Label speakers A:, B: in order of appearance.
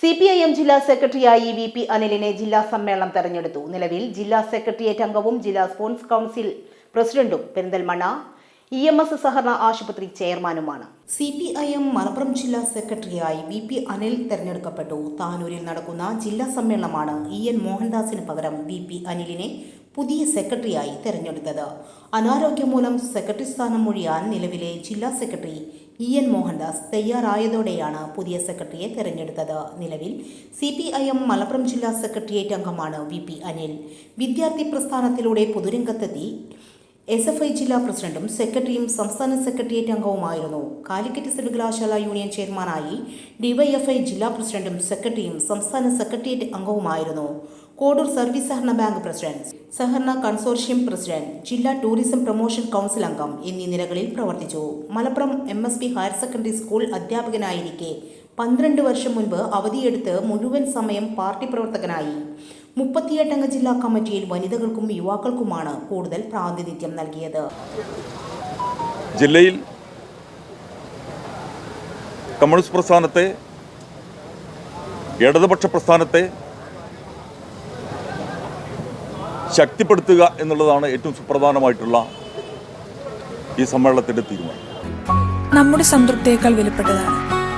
A: C P I M ജില്ലാ സെക്രട്ടറിയായി V P അനിലിനെ ജില്ലാ സമ്മേളനം തെരഞ്ഞെടുത്തു. നിലവിൽ ജില്ലാ സെക്രട്ടേറിയറ്റ് അംഗവും ജില്ലാ സ്പോർട്സ് കൗൺസിൽ പ്രസിഡന്റും പെരിന്തൽമണ്ണ ഇ എം എസ് സഹകരണ ആശുപത്രി ചെയർമാനുമാണ്. C P I M Malappuram ജില്ലാ സെക്രട്ടറിയായി വി പി അനിൽ തെരഞ്ഞെടുക്കപ്പെട്ടു. താനൂരിൽ നടക്കുന്ന ജില്ലാ സമ്മേളനമാണ് ഇ എൻ മോഹൻദാസിന് പകരം വി പി അനിലിനെ പുതിയ സെക്രട്ടറിയായി തെരഞ്ഞെടുത്തത്. അനാരോഗ്യം മൂലം സെക്രട്ടറി സ്ഥാനം ഒഴിയാൻ നിലവിലെ ജില്ലാ സെക്രട്ടറി ഇ എൻ മോഹൻദാസ് തയ്യാറായതോടെയാണ് പുതിയ സെക്രട്ടറിയെ തെരഞ്ഞെടുത്തത്. നിലവിൽ C P I M Malappuram ജില്ലാ സെക്രട്ടേറിയറ്റ് അംഗമാണ് വി പി അനിൽ. വിദ്യാർത്ഥി പ്രസ്ഥാനത്തിലൂടെ പൊതുരംഗത്തെത്തി. എസ് എഫ് ഐ ജില്ലാ പ്രസിഡന്റും സെക്രട്ടറിയും സംസ്ഥാന സെക്രട്ടേറിയറ്റ് അംഗവുമായിരുന്നു. കാലിക്കറ്റ് സർവകലാശാല യൂണിയൻ ചെയർമാനായി ഡിവൈഎഫ്ഐ ജില്ലാ പ്രസിഡന്റും സെക്രട്ടറിയും സംസ്ഥാന സെക്രട്ടേറിയറ്റ് അംഗവുമായിരുന്നു. കോഡൂർ സർവീസ് സഹകരണ ബാങ്ക് പ്രസിഡന്റ് സഹകരണ കൺസോർഷ്യം പ്രസിഡന്റ് ജില്ലാ ടൂറിസം പ്രൊമോഷൻ കൗൺസിൽ അംഗം എന്നീ നിലകളിൽ പ്രവർത്തിച്ചു. Malappuram M S P higher secondary school അധ്യാപകനായിരിക്കെ പന്ത്രണ്ട് വർഷം മുൻപ് അവധിയെടുത്ത് മുഴുവൻ സമയം പാർട്ടി പ്രവർത്തകനായി. മുപ്പത്തിയെട്ടംഗ ജില്ലാ കമ്മിറ്റിയിൽ വനിതകൾക്കും യുവാക്കൾക്കുമാണ് കൂടുതൽ പ്രാതിനിധ്യം നൽകിയത്.
B: ജില്ലയിൽ കമ്മ്യൂണിസ്റ്റ് പ്രസ്ഥാനത്തെ ഇടതുപക്ഷ പ്രസ്ഥാനത്തെ ശക്തിപ്പെടുത്തുക എന്നുള്ളതാണ് ഏറ്റവും സുപ്രധാനമായിട്ടുള്ള ഈ സമ്മേളനത്തിന്റെ തീരുമാനം.
C: നമ്മുടെ സംതൃപ്തിയേക്കാൾ വിലപ്പെട്ടതാണ്.